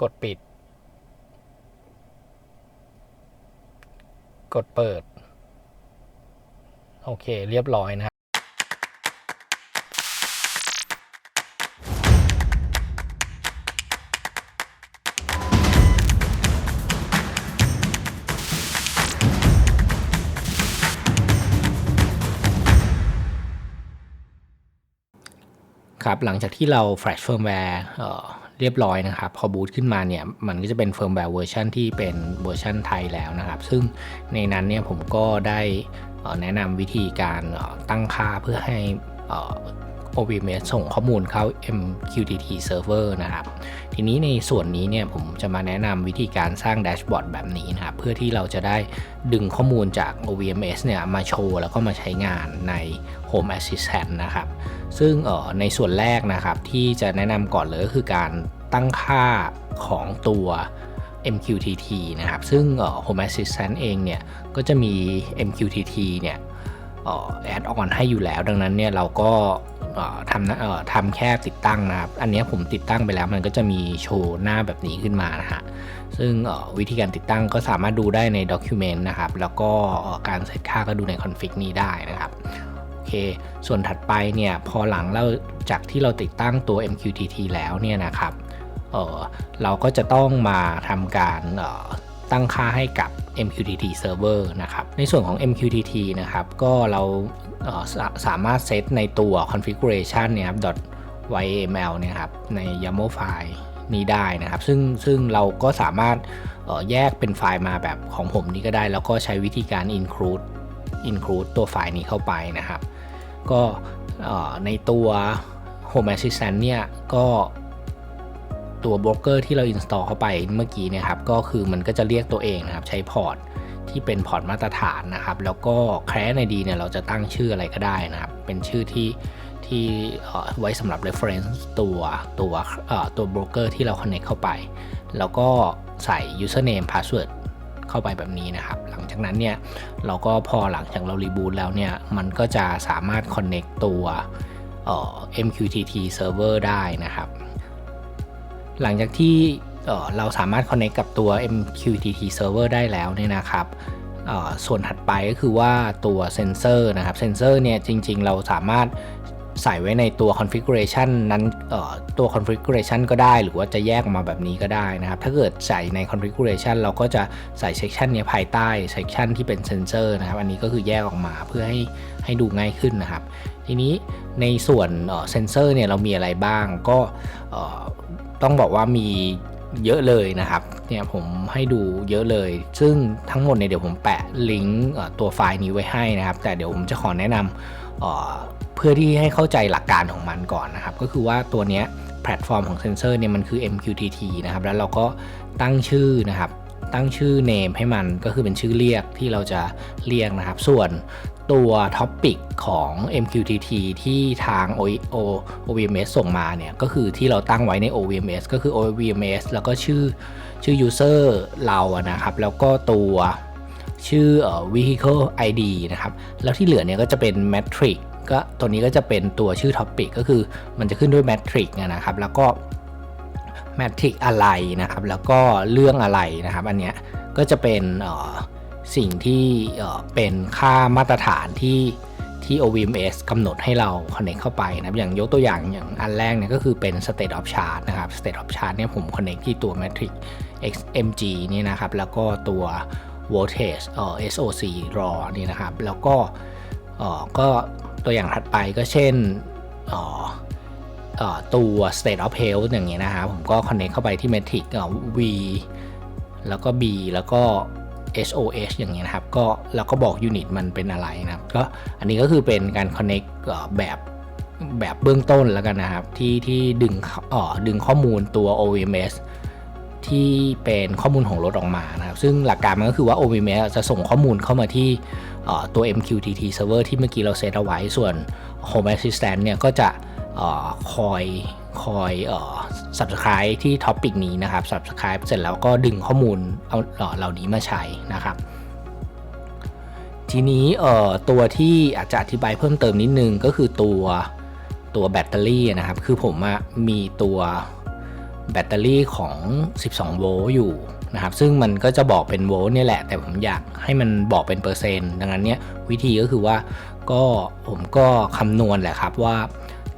กดปิด กดเปิด โอเค เรียบร้อยนะครับครับหลังจากที่เรา Flash Firmware เรียบร้อยนะครับ พอบูตขึ้นมาเนี่ย มันก็จะเป็น Firmware เวอร์ชันที่เป็นเวอร์ชันไทยแล้วนะครับ ซึ่งในนั้นเนี่ยผมก็ได้แนะนำวิธีการตั้งค่าเพื่อให้เอ่อ OBMS ส่งข้อมูลเข้า MQTT Server นะครับ ทีนี้ในส่วนนี้เนี่ยผมจะมาแนะนำวิธีการสร้างแดชบอร์ดแบบนี้นะครับ เพื่อที่เราจะได้ดึงข้อมูลจาก OBMS เนี่ยมาโชว์แล้วก็มาใช้งานใน Home Assistant นะครับ ซึ่งออในส่วนแรกนะครับที่จะแนะนำก่อนเลยก็คือการตั้งค่าของตัว MQTT นะครับ ซึ่งออ Home Assistant เองเนี่ยก็จะมี MQTT เนี่ยแอดออนให้อยู่แล้ว ดังนั้นเนี่ยเราก็ทำนะทำแค่ติดตั้งนะครับ อันนี้ผมติดตั้งไปแล้วมันก็จะมีโชว์หน้าแบบนี้ขึ้นมานะฮะ ซึ่งวิธีการติดตั้งก็สามารถดูได้ใน Document นะครับ แล้วก็การเซตค่าก็ดูใน Config นี้ได้นะครับ คส่วนถัดไปเนี่ยพอหลังเราจากที่เราติดตั้งตัว MQTT แล้วเนี่ยนะครับเเราก็จะต้องมาทำการตั้งค่าให้กับ MQTT Server นะครับ ในส่วนของ MQTT นะครับ ก็เราเสาสามารถเซตในตัว configuration เนี่ยครับ .yml เนี่ยครับ ใน YAML ไฟล์นี้ได้นะครับ ซึ่งซึ่งเราก็สามารถแยกเป็นไฟล์มาแบบของผมนี้ก็ได้ แล้วก็ใช้วิธีการ include include ตัวไฟล์นี้เข้าไปนะครับ ก็ในตัว Home Assistant เนี่ยก็ตัวโบรกเกอร์ที่เรา install เข้าไปเมื่อกี้นะครับก็คือมันก็จะเรียกตัวเองนะครับใช้พอร์ตที่เป็นพอร์ตมาตรฐานนะครับ แล้วก็ Class ID เนี่ยเราจะตั้งชื่ออะไรก็ได้นะครับ เป็นชื่อที่ที่ไว้สำหรับ reference ตัวตัวตัวโบรกเกอร์ที่เรา connect เข้าไป แล้วก็ใส่ username password เข้าไปแบบนี้นะครับ จากนั้นเนี่ยเราก็พอหลังจากเรารีบูตแล้วเนี่ยมันก็จะสามารถ connect ตัวเอ่อ MQTT server ได้นะครับ หลังจากที่เราสามารถ connect กับตัว MQTT server ได้แล้วเนี่ยนะครับส่วนถัดไปก็คือว่าตัวเซนเซอร์นะครับเซนเซอร์เนี่ยจริงๆ เราสามารถ ใส่ไว้ในตัว configuration นั้นตัว configuration ก็ได้ หรือว่าจะแยกออกมาแบบนี้ก็ได้นะครับ ถ้าเกิดใส่ใน configuration เราก็จะใส่ section เนี้ยภายใต้ section ที่เป็นเซนเซอร์นะครับ อันนี้ก็คือแยกออกมาเพื่อให้ให้ดูง่ายขึ้นนะครับ ทีนี้ในส่วนเซนเซอร์เนี่ยเรามีอะไรบ้างก็ต้องบอกว่ามี เยอะเลยนะครับเนี่ยผมให้ดูเยอะเลย ซึ่งทั้งหมดเนี่ยเดี๋ยวผมแปะลิงก์ตัวไฟล์นี้ไว้ให้นะครับ แต่เดี๋ยวผมจะขอแนะนำเอ่อเพื่อที่ให้เข้าใจหลักการของมันก่อนนะครับ ก็คือว่าตัวเนี้ยแพลตฟอร์มของเซนเซอร์เนี่ยมันคือ MQTT นะครับ แล้วเราก็ตั้งชื่อนะครับตั้งชื่อ name ให้มันก็คือเป็นชื่อเรียกที่เราจะเรียกนะครับ ส่วน ตัวท็อปปิกของ MQTT ที่ทาง O- O- OVMS ส่งมาเนี่ย ก็คือที่เราตั้งไว้ใน OVMS ก็คือ OVMS แล้วก็ชื่อชื่อ user เราอะนะครับ แล้วก็ตัวชื่อ vehicle ID นะครับ แล้วที่เหลือเนี่ยก็จะเป็น metric ก็ตัวนี้ก็จะเป็นตัวชื่อ topic ก็คือมันจะขึ้นด้วย metric นะครับ แล้วก็แมทริกอะไรนะครับ แล้วก็เรื่องอะไรนะครับ อันเนี้ยก็จะเป็นเอ่อ สิ่งที่เป็นค่ามาตรฐานที่ที่ OVMS กำหนดให้เรา connect เข้าไปนะครับ อย่างยกตัวอย่างอย่างอันแรกเนี่ยก็คือเป็น state of charge นะครับ state of charge เนี่ยผม connect ที่ตัว matrix XMG นี่นะครับ แล้วก็ตัว voltage เอ่อ SOC raw นี่นะครับ แล้วก็เอ่อก็ตัวอย่างถัดไปก็เช่นเอ่อเอ่อตัว state of health อย่างเงี้ยนะครับ ผมก็ connect เข้าไปที่ metric เอ่อ v แล้วก็ b แล้วก็ SOH อย่างเงี้ยนะครับก็แล้วก็บอก unit มันเป็นอะไรนะครับก็อันนี้ก็คือเป็นการ connect แบบแบบเบื้องต้นแล้วกันนะครับ ที่ที่ดึงอ่อดึงข้อมูลตัว OMS ที่เป็นข้อมูลของรถออกมานะครับ ซึ่งหลักการมันก็คือว่า OMS จะส่งข้อมูลเข้ามาที่ตัว MQTT server ที่เมื่อกี้เราเซตเอาไว้ส่วน Home Assistant เนี่ยก็จะออคอย คอยเอ่อ subscribe ที่ท็อปิกนี้นะครับ subscribe เสร็จแล้วก็ดึงข้อมูลเอาเหล่านี้มาใช้นะครับ ทีนี้เอ่อตัวที่อาจจะอธิบายเพิ่มเติมนิดนึงก็คือตัวตัวแบตเตอรี่นะครับ คือผมมีตัวแบตเตอรี่ของ 12 โวลต์อยู่นะครับ ซึ่งมันก็จะบอกเป็นโวลต์นี่แหละ แต่ผมอยากให้มันบอกเป็นเปอร์เซ็นต์ ดังนั้นเนี่ยวิธีก็คือว่าก็ผมก็คำนวณแหละครับว่า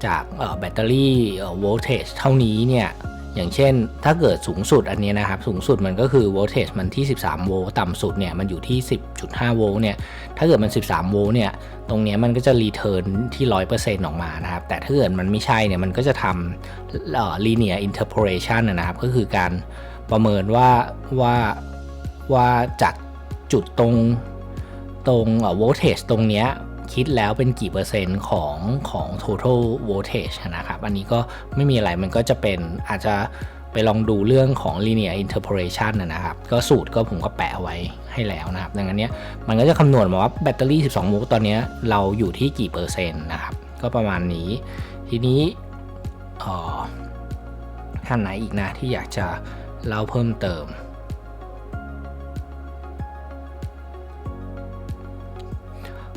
จากแบตเตอรี่โวลเทจเท่านี้เนี่ยอย่างเช่น ถ้าเกิดสูงสุดอันนี้นะครับ สูงสุดมันก็คือโวลเทจมันที่ 13 โวลต์ต่ำสุดเนี่ยมันอยู่ที่ 10.5 โวลต์เนี่ยถ้าเกิดมัน 13 โวลต์เนี่ยตรงนี้มันก็จะรีเทิร์นที่ 100%ออกมานะครับ แต่ถ้าเกิดมันไม่ใช่เนี่ยมันก็จะทำเอ่อ linear interpolation นะนะครับ ก็คือการประเมินว่าว่าว่าจากจุดตรงตรงเอ่อ voltage ตรงเนี้ย คิดแล้วเป็นกี่เปอร์เซ็นต์ของของ total voltage นะครับ อันนี้ก็ไม่มีอะไรมันก็จะเป็นอาจจะไปลองดูเรื่องของ linear interpolation นะครับ ก็สูตรก็ผมก็แปะไว้ให้แล้วนะครับ ดังนั้นเนี่ยมันก็จะคำนวณมาว่าแบตเตอรี่ 12 โวลต์ตอนนี้เราอยู่ที่กี่เปอร์เซ็นต์นะครับ ก็ประมาณนี้ ทีนี้อ่อท่านไหนอีกนะที่อยากจะเล่าเพิ่มเติม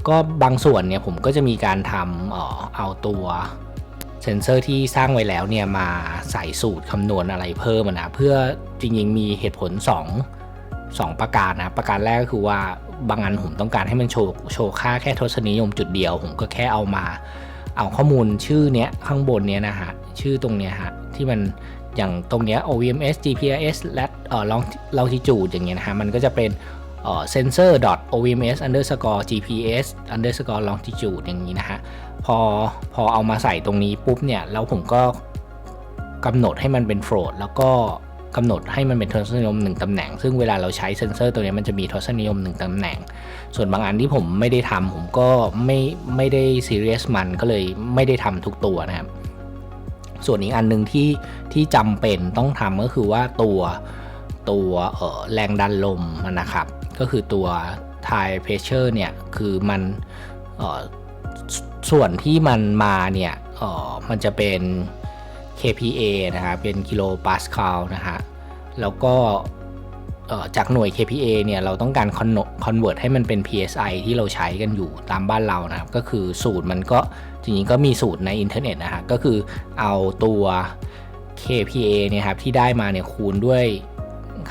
ก็บางส่วนเนี่ยผมก็จะมีการทำเออเอาตัวเซนเซอร์ที่สร้างไว้แล้วเนี่ยมาใส่สูตรคำนวณอะไรเพิ่มนะเพื่อจริงๆมีเหตุผล 2 2 ประการนะประการแรกก็คือว่าบางอันผมต้องการให้มันโชว์โชว์ค่าแค่ทศนิยมจุดเดียว ผมก็แค่เอามาเอาข้อมูลชื่อเนี้ยข้างบนเนี้ยนะฮะชื่อตรงเนี้ยฮะที่มันอย่างตรงเนี้ย OVMS GPRS และเอ่อ longitude อย่างเงี้ยนะฮะมันก็จะเป็น sensor ovms underscore gps underscore longitude อย่างนี้นะฮะ พอพอเอามาใส่ตรงนี้ปุ๊บเนี่ย แล้วผมก็กำหนดให้มันเป็น float แล้วก็กำหนดให้มันเป็นทศนิยม1ตำแหน่ง ซึ่งเวลาเราใช้เซนเซอร์ตัวนี้มันจะมีทศนิยม1ตำแหน่ง ส่วนบางอันที่ผมไม่ได้ทำผมก็ไม่ไม่ได้ซีเรียสมันก็เลยไม่ได้ทำทุกตัวนะครับ ส่วนอีกอันหนึ่งที่ที่จำเป็นต้องทำก็คือว่าตัวตัวแรงดันลมนะครับ ก็คือตัว tire pressure เนี่ยคือมันส่วนที่มันมาเนี่ยมันจะเป็น kPa นะครับเป็นกิโลปาสคาลนะฮะแล้วก็จากหน่วย kPa เนี่ยเราต้องการ convert ให้มันเป็น psi ที่เราใช้กันอยู่ตามบ้านเรานะครับ ก็คือสูตรมันก็จริงๆก็มีสูตรในอินเทอร์เน็ตนะฮะก็คือเอาตัว kPa เนี่ยครับที่ได้มาเนี่ยคูณด้วย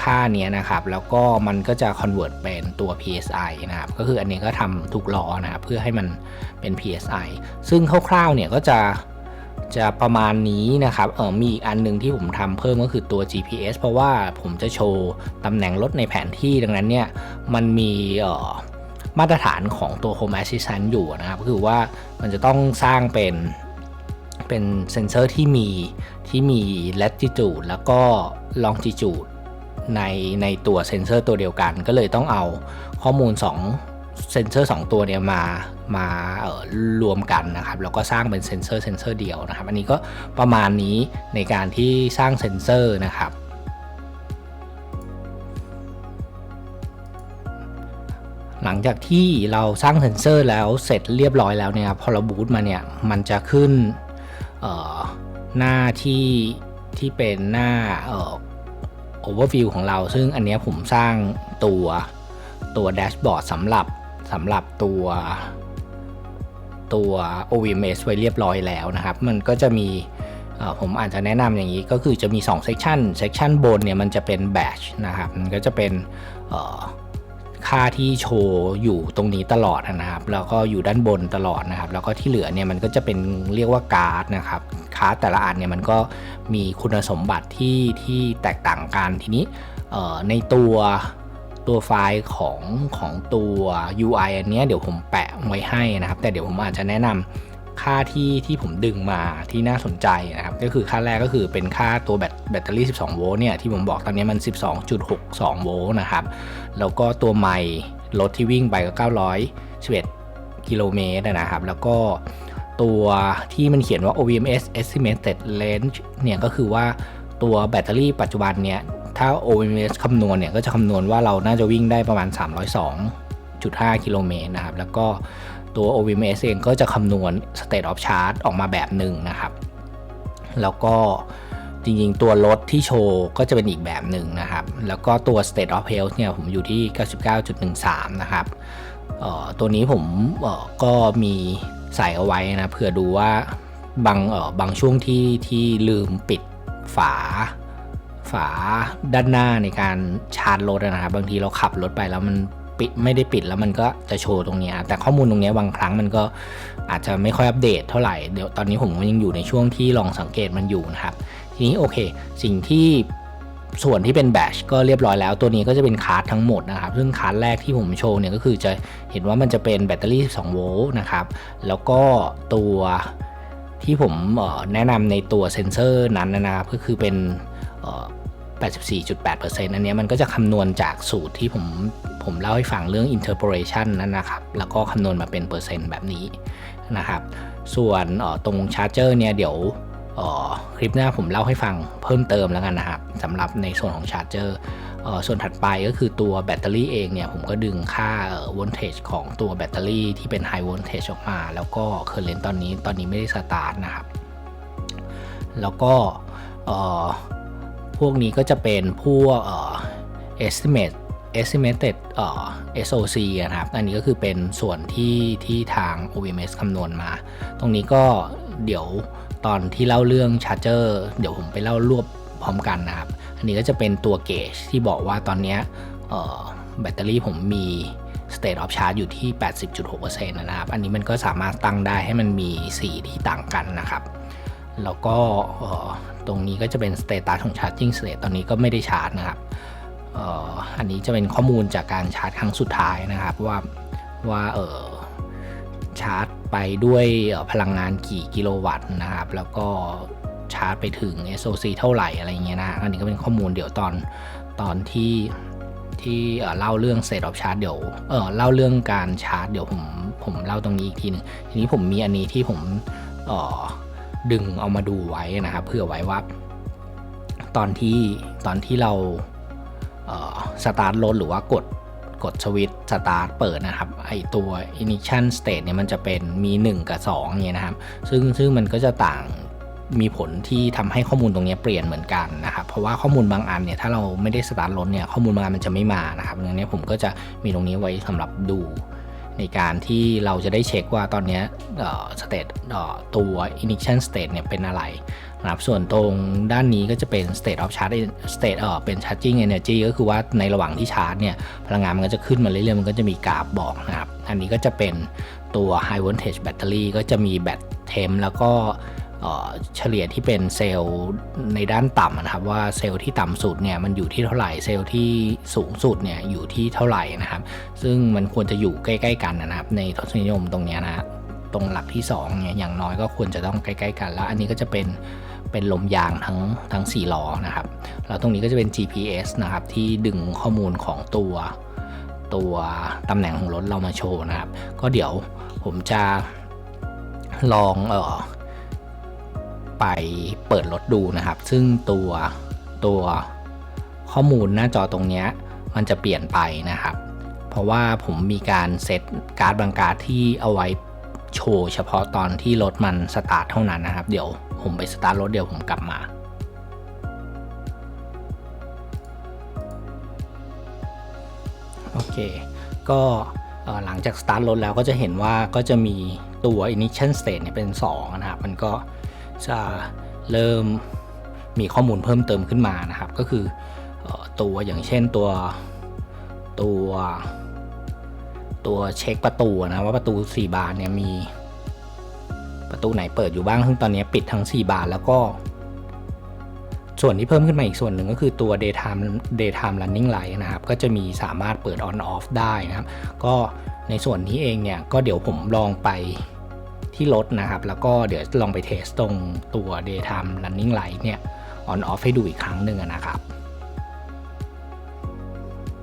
ค่าเนี้ยนะครับ แล้วก็มันก็จะ convert เป็นตัว psi นะครับ ก็คืออันนี้ก็ทำทุกล้อนะครับ เพื่อให้มันเป็น psi ซึ่งคร่าวๆ เนี่ยก็จะจะประมาณนี้นะครับ เออมีอีกอันหนึ่งที่ผมทำเพิ่มก็คือตัว GPS เพราะว่าผมจะโชว์ตำแหน่งรถในแผนที่ดังนั้นเนี่ย มันมีเออมาตรฐานของตัว Home Assistant อยู่นะครับ ก็คือว่ามันจะต้องสร้างเป็นเป็นเซนเซอร์ที่มีที่มี latitude แล้วก็ longitude ในในตัวเซนเซอร์ตัวเดียวกัน ก็เลยต้องเอาข้อมูล 2 เซนเซอร์ 2 ตัวเนี่ยมามาเอ่อรวมกันนะครับแล้วก็สร้างเป็นเซนเซอร์เซนเซอร์เดียวนะครับ อันนี้ก็ประมาณนี้ในการที่สร้างเซนเซอร์นะครับหลังจากที่เราสร้างเซนเซอร์แล้วเสร็จเรียบร้อยแล้วเนี่ยพอเราบูตมาเนี่ยมันจะขึ้นออหน้าที่ที่เป็นหน้าออ overview ของเรา ซึ่งอันนี้ผมสร้างตัวตัวแดชบอร์ดสำหรับสำหรับตัวตัว OVMS ไว้เรียบร้อยแล้วนะครับ มันก็จะมีผมอาจจะแนะนำอย่างนี้ก็คือจะมี2 section section บนเนี่ยมันจะเป็น batch นะครับ มันก็จะเป็น ค่าที่โชว์อยู่ตรงนี้ตลอดนะครับ แล้วก็อยู่ด้านบนตลอดนะครับ แล้วก็ที่เหลือเนี่ยมันก็จะเป็นเรียกว่าการ์ดนะครับการ์ดแต่ละอันเนี่ยมันก็มีคุณสมบัติที่ที่แตกต่างกันทีนี้ในตัวตัวไฟล์ของของตัว UI อันนี้เดี๋ยวผมแปะไว้ให้นะครับ แต่เดี๋ยวผมอาจจะแนะนำ ค่าที่ที่ผมดึงมาที่น่าสนใจนะครับ ก็คือค่าแรกก็คือเป็นค่าตัวแบตแบตเตอรี่ 12 โวลต์เนี่ยที่ผมบอกตอนนี้มัน 12.62 โวลต์นะครับ แล้วก็ตัวไมล์รถที่วิ่งไปก็911กิโลเมตรนะครับ แล้วก็ตัวที่มันเขียนว่า OVMS estimated range เนี่ยก็คือว่าตัวแบตเตอรี่ปัจจุบันเนี่ยถ้า OVMS คำนวณเนี่ยก็จะคำนวณว่าเราน่าจะวิ่งได้ประมาณ 302.5 กิโลเมตรนะครับ แล้วก็ ตัว OVMS เองก็จะคำนวณ state of charge ออกมาแบบหนึ่งนะครับ แล้วก็จริงๆ ตัวรถที่โชว์ก็จะเป็นอีกแบบหนึ่งนะครับ แล้วก็ตัว state of health เนี่ยผมอยู่ที่ 99.13 นะครับตัวนี้ผมก็มีใส่เอาไว้นะเผื่อดูว่าบางบางช่วงที่ที่ลืมปิดฝาฝาด้านหน้าในการชาร์จรถนะครับ บางทีเราขับรถไปแล้วมัน ปิดไม่ได้ปิดแล้วมันก็จะโชว์ตรงนี้แต่ข้อมูลตรงนี้บางครั้งมันก็อาจจะไม่ค่อยอัปเดตเท่าไหร่เดี๋ยวตอนนี้ผมยังอยู่ในช่วงที่ลองสังเกตมันอยู่นะครับ ทีนี้โอเค สิ่งที่ส่วนที่เป็นแบชก็เรียบร้อยแล้ว ตัวนี้ก็จะเป็นคาร์ดทั้งหมดนะครับ ซึ่งคาร์ดแรกที่ผมโชว์เนี่ยก็คือจะเห็นว่ามันจะเป็นแบตเตอรี่ 12 โวลต์นะครับ แล้วก็ตัวที่ผมแนะนำในตัวเซนเซอร์นั้นนะครับ ก็คือเป็น 84.8%อันเนี้มันก็จะคำนวณจากสูตรที่ผมผมเล่าให้ฟังเรื่อง interpolation นั่นนะครับ แล้วก็คำนวณมาเป็นเปอร์เซ็นต์แบบนี้นะครับ ส่วนออตรงชาร์จเจอร์เนี่ยเดี๋ยวออคลิปหน้าผมเล่าให้ฟังเพิ่มเติมแล้วกันนะครับสำหรับในส่วนของชาร์จเจอร์ส่วนถัดไปก็คือตัวแบตเตอรี่เองเนี่ย ผมก็ดึงค่าโวลเทจของตัวแบตเตอรี่ที่เป็นไฮโวลเทจออกมา แล้วก็เคอร์เรนตอนนี้ตอนนี้ไม่ได้สตาร์ทนะครับ แล้วก็ พวกนี้ก็จะเป็นพวกเอ่อ estimate estimated เอ่อ SOC นะครับ อันนี้ก็คือเป็นส่วนที่ที่ทาง OMS คำนวณมา ตรงนี้ก็เดี๋ยวตอนที่เล่าเรื่องชาร์เจอร์เดี๋ยวผมไปเล่ารวบพร้อมกันนะครับ อันนี้ก็จะเป็นตัวเกจที่บอกว่าตอนนี้แบตเตอรี่ผมมี state of charge อยู่ที่ 80.6%นะครับ อันนี้มันก็สามารถตั้งได้ให้มันมีสีที่ต่างกันนะครับ แล้วก็เตรงนี้ก็จะเป็น status ของ charging state ตอนนี้ก็ไม่ได้ชาร์จนะครับอันนี้จะเป็นข้อมูลจากการชาร์จครั้งสุดท้ายนะครับว่าว่าเออชาร์จไปด้วยพลังงานกี่กิโลวัตต์นะครับ แล้วก็ชาร์จไปถึง SOC เท่าไหร่อะไรเงี้ยนะ อันนี้ก็เป็นข้อมูลเดี๋ยวตอนตอนที่ที่เล่าเรื่อง state of charge เดี๋ยวเออเล่าเรื่องการชาร์จเดี๋ยวผมผมเล่าตรงนี้อีกทีหนึงทีนี้ผมมีอันนี้ที่ผมเออ ดึงเอามาดูไว้นะครับเพื่อไว้ว่าตอนที่ตอนที่เราสตาร์ทรถหรือว่ากดกดสวิตช์สตาร์ทเปิดนะครับไอตัว initial state เนี่ยมันจะเป็นมี 1 กับ2เนี่ยนะครับ ซึ่งซึ่งมันก็จะต่างมีผลที่ทำให้ข้อมูลตรงนี้เปลี่ยนเหมือนกันนะครับ เพราะว่าข้อมูลบางอันเนี่ยถ้าเราไม่ได้สตาร์ทรถเนี่ยข้อมูลบางอันมันจะไม่มานะครับดังนี้ผมก็จะมีตรงนี้ไว้สำหรับดู ในการที่เราจะได้เช็คว่าตอนนี้สเตตตัว initial state เนี่ยเป็นอะไรนะครับส่วนตรงด้านนี้ก็จะเป็น state of charge state เออเป็น charging energy ก็คือว่าในระหว่างที่ชาร์จเนี่ยพลังงานมันก็จะขึ้นมาเรื่อยๆ มันก็จะมีกราฟบอกนะครับ อันนี้ก็จะเป็นตัว high voltage battery ก็จะมีแบตเทมแล้วก็ เฉลี่ยที่เป็นเซลล์ในด้านต่ำนะครับว่าเซลล์ที่ต่ำสุดเนี่ยมันอยู่ที่เท่าไหร่เซลล์ที่สูงสุดเนี่ยอยู่ที่เท่าไหร่นะครับ ซึ่งมันควรจะอยู่ใกล้ๆกันนะครับ ในทศนิยมตรงนี้นะตรงหลักที่2เนี่ยอย่างน้อยก็ควรจะต้องใกล้ๆกัน แล้วอันนี้ก็จะเป็นเป็นลมยางทั้งทั้ง4ล้อนะครับแล้วตรงนี้ก็จะเป็น GPS นะครับที่ดึงข้อมูลของตัวตัวตำแหน่งของรถเรามาโชว์นะครับ ก็เดี๋ยวผมจะลองเออ ไปเปิดรถดูนะครับ ซึ่งตัวตัวข้อมูลหน้าจอตรงนี้มันจะเปลี่ยนไปนะครับ เพราะว่าผมมีการเซตการ์ดบางการ์ดที่เอาไว้โชว์เฉพาะตอนที่รถมันสตาร์ทเท่านั้นนะครับ เดี๋ยวผมไปสตาร์ทรถเดี๋ยวผมกลับมา โอเค ก็หลังจากสตาร์ทรถแล้วก็จะเห็นว่าก็จะมีตัว initial state เนี่ยเป็น 2 นะครับ มันก็ จะเริ่มมีข้อมูลเพิ่มเติมขึ้นมานะครับ ก็คือตัวอย่างเช่นตัวตัวตัวเช็คประตูนะว่าประตู 4 บานเนี่ยมีประตูไหนเปิดอยู่บ้างซึ่งตอนนี้ปิดทั้ง 4 บานแล้วก็ ส่วนที่เพิ่มขึ้นมาอีกส่วนหนึ่งก็คือตัว daytime daytime running light นะครับ ก็จะมีสามารถเปิด on off ได้นะครับ ก็ในส่วนนี้เองเนี่ย ก็เดี๋ยวผมลองไป ที่รถนะครับ แล้วก็เดี๋ยวลองไปเทสตรงตัว daytime running light เนี่ย on off ให้ดูอีกครั้งหนึ่งนะครับ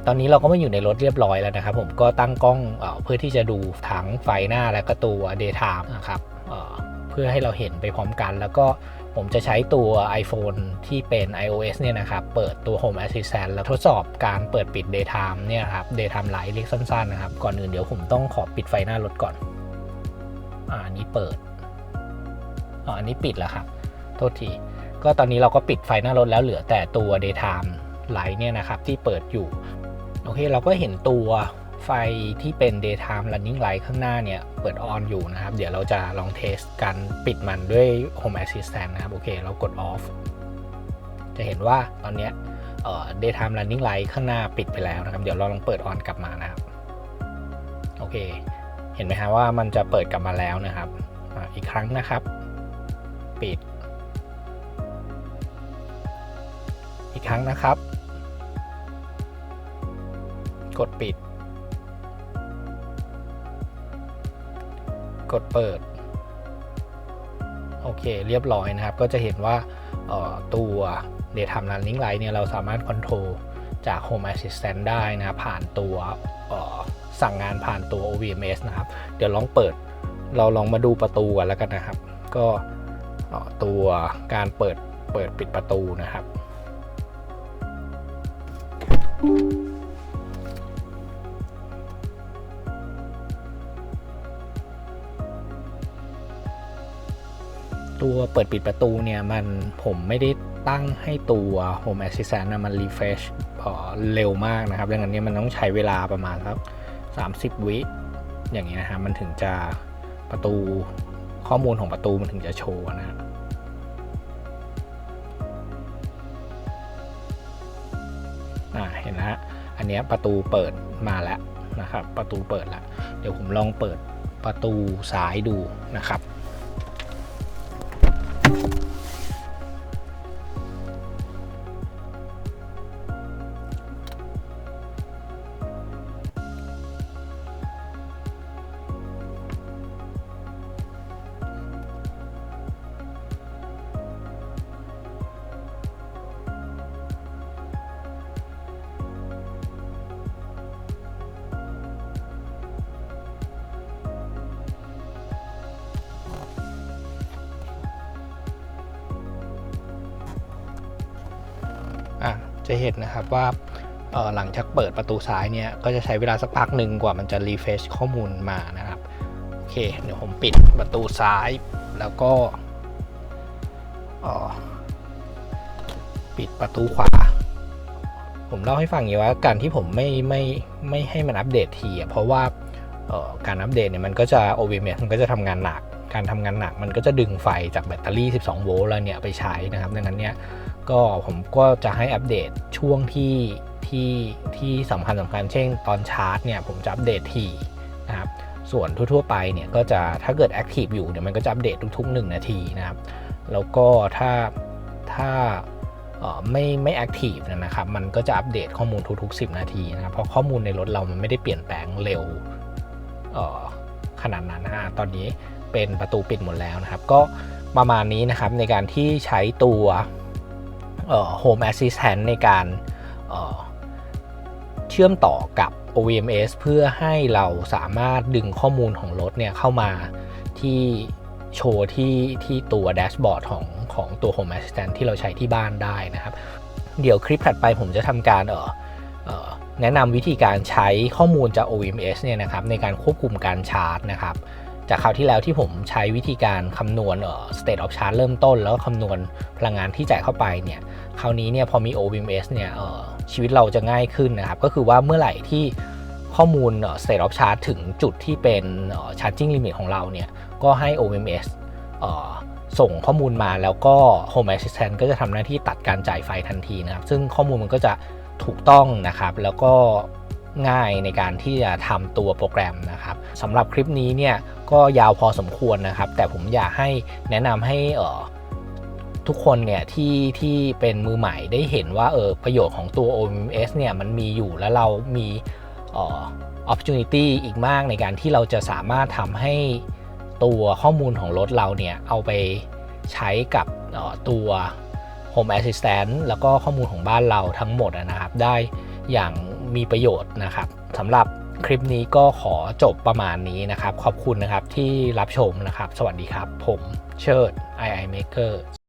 ตอนนี้เราก็มาอยู่ในรถเรียบร้อยแล้วนะครับ ผมก็ตั้งกล้องเออเพื่อที่จะดูทั้งไฟหน้าและก็ตัว daytime นะครับเออเพื่อให้เราเห็นไปพร้อมกัน แล้วก็ผมจะใช้ตัว iPhone ที่เป็น iOS เนี่ยนะครับ เปิดตัว Home Assistant แล้วทดสอบการเปิดปิด daytime เนี่ยครับ daytime light เรียกสั้นๆนะครับ ก่อนอื่นเดี๋ยวผมต้องขอปิดไฟหน้ารถก่อน อ่าอันนี้เปิดอ๋ออันนี้ปิดแล้วครับ โทษที ก็ตอนนี้เราก็ปิดไฟหน้ารถแล้วเหลือแต่ตัว daytime light เนี่ยนะครับที่เปิดอยู่ โอเค เราก็เห็นตัวไฟที่เป็น daytime running light ข้างหน้าเนี่ย เปิดออนอยู่นะครับ เดี๋ยวเราจะลองเทสการปิดมันด้วย home assistant นะครับ โอเค เรากด off จะเห็นว่าตอนเนี้ยเอ่อ daytime running light ข้างหน้าปิดไปแล้วนะครับ เดี๋ยวเราลองเปิดออนกลับมานะครับ โอเค เห็นไหมฮะว่ามันจะเปิดกลับมาแล้วนะครับออีกครั้งนะครับ ปิด อีกครั้งนะครับ กดปิด กดเปิด โอเค เรียบร้อยนะครับ ก็จะเห็นว่าออตัว Daytime Running Light เนี่ยเราสามารถคอนโทรลจาก Home Assistant ได้นะผ่านตัว สั่งงานผ่านตัว OVMS นะครับ เดี๋ยวลองเปิด เราลองมาดูประตูกันแล้วกันนะครับ ก็ตัวการเปิดเปิดปิดประตูนะครับ ตัวเปิดปิดประตูเนี่ยมันผมไม่ได้ตั้งให้ตัว Home Assistant นะมัน refresh เร็วมากนะครับ ดังนั้นเนี่ยมันต้องใช้เวลาประมาณสัก 30 วิ อย่างเงี้ยนะฮะมันถึงจะประตูข้อมูลของประตูมันถึงจะโชว์นะฮะอ่าเห็นแล้วฮะอันเนี้ยประตูเปิดมาแล้วนะครับ ประตูเปิดแล้ว เดี๋ยวผมลองเปิดประตูซ้ายดูนะครับ จะเห็นนะครับว่าหลังจากเปิดประตูซ้ายเนี่ยก็จะใช้เวลาสักพักหนึ่งกว่ามันจะรีเฟชข้อมูลมานะครับโอเคเดี๋ยวผมปิดประตูซ้ายแล้วก็ปิดประตูขวา ผมเล่าให้ฟังอย่างว่าการที่ผมไม่ไม่ไม่ให้มันอัปเดตทีเพราะว่าการอัปเดตเนี่ยมันก็จะ OVMS มันก็จะทำงานหนักการทำงานหนักมันก็จะดึงไฟจากแบตเตอรี่ 12 โวลต์แล้วเนี่ยไปใช้นะครับ ดังนั้นเนี่ย ก็ผมก็จะให้อัปเดตช่วงที่ที่ที่สำคัญสำคัญเช่นตอนชาร์จเนี่ยผมจะอัปเดตทีนะครับส่วนทั่วๆไปเนี่ยก็จะถ้าเกิดแอคทีฟอยู่เนี่ยมันก็จะอัปเดตทุกๆ 1 นาทีนะครับ แล้วก็ถ้าถ้าไม่ไม่แอคทีฟนะครับ มันก็จะอัปเดตข้อมูลทุกๆ 10 นาทีนะครับ เพราะข้อมูลในรถเรามันไม่ได้เปลี่ยนแปลงเร็วขนาดนั้นนะฮะตอนนี้เป็นประตูปิดหมดแล้วนะครับ ก็ประมาณนี้นะครับในการที่ใช้ตัว เอ่อ Home Assistant ในการเชื่อมต่อกับ OMS เพื่อให้เราสามารถดึงข้อมูลของรถเนี่ยเข้ามาที่โชว์ที่ที่ตัวแดชบอร์ดของของตัว Home Assistant ที่เราใช้ที่บ้านได้นะครับ เดี๋ยวคลิปถัดไปผมจะทำการเอ่อเออแนะนำวิธีการใช้ข้อมูลจาก OMS เนี่ยนะครับในการควบคุมการชาร์จนะครับ จากคราวที่แล้วที่ผมใช้วิธีการคำนวณเอ่อ state of charge เริ่มต้น แล้วก็คำนวณพลังงานที่จ่ายเข้าไปเนี่ยคราวนี้เนี่ยพอมี OVMS เนี่ยเอ่อชีวิตเราจะง่ายขึ้นนะครับ ก็คือว่าเมื่อไหร่ที่ข้อมูลเอ่อ state of charge ถึงจุดที่เป็นเอ่อ charging limit ของเราเนี่ยก็ให้ OVMS เอ่อส่งข้อมูลมาแล้วก็ Home Assistant ก็จะทำหน้าที่ตัดการจ่ายไฟทันทีนะครับ ซึ่งข้อมูลมันก็จะถูกต้องนะครับ แล้วก็ง่ายในการที่จะทำตัวโปรแกรมนะครับสำหรับคลิปนี้เนี่ย ก็ยาวพอสมควรนะครับ แต่ผมอยากให้แนะนำให้เออทุกคนเนี่ยที่ที่เป็นมือใหม่ได้เห็นว่าเออประโยชน์ของตัว OMS เนี่ยมันมีอยู่แล้วเรามีเอ่อ opportunity อีกมากในการที่เราจะสามารถทำให้ตัวข้อมูลของรถเราเนี่ยเอาไปใช้กับออตัว Home Assistant แล้วก็ข้อมูลของบ้านเราทั้งหมดนะครับ ได้อย่างมีประโยชน์นะครับสำหรับ คลิปนี้ก็ขอจบประมาณนี้นะครับ ขอบคุณนะครับที่รับชมนะครับ สวัสดีครับ ผมเชิด II Maker